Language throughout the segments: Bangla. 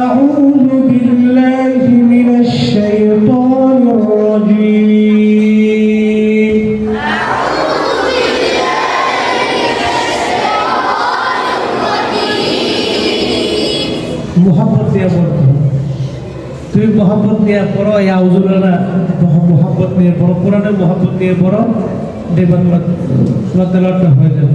أعوذ بالله من الشيطان الرجيم মোহাম্মদ দিয়া বলতো তুমি মোহাম্মদ দিয়া পড়ো ইয়া উজুরানা মোহাম্মদ নিয়ে পড়ো কোরআনে মোহাম্মদ নিয়ে পড়ো দেখবা তোমার তোমার তেলাওয়াতটা হয়ে যাবে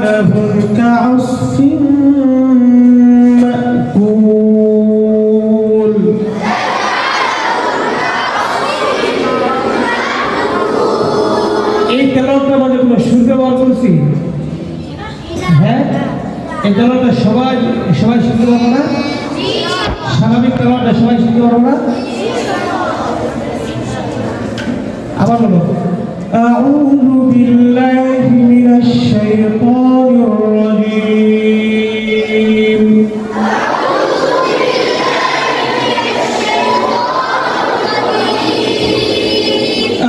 فجعلهم كعصف مأكول এই তেলাওয়াতটা মানে কোনো সুর ব্যবহার করছি হ্যাঁ এই তেলাওয়াতটা সবাই সবাই শুনতে পারবো না স্বাভাবিক তেলাওয়াতটা সবাই শুনতে পারবো না আবার বলো أعوذ بالله من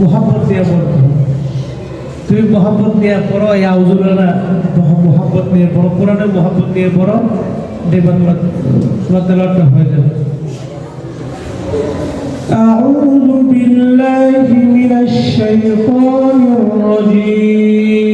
মোহাম্মদ দিয়া বলতো তুমি মোহাম্মদ দিয়া পড়ো ইয়া উজুরানা মোহাম্মদ নিয়ে পড়ো কোরআনে মোহাম্মদ নিয়ে পড়ো দেখবা তোমার তোমার তেলাওয়াতটা হয়ে যাবে أعوذ بالله من الشيطان الرجيم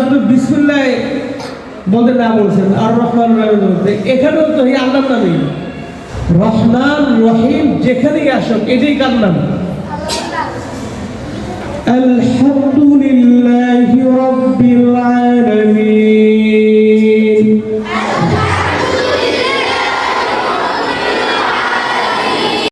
শুধু বিসমুল্লায় বলতে না বলছেন, আর রহমান রহিম বলতে এখানেও তো এই আল্লাহ নামই। রহমান রহিম যেখানেই আসুক, এটাই কার নাম? আলহামদুলিল্লাহি রাব্বিল আলামিন।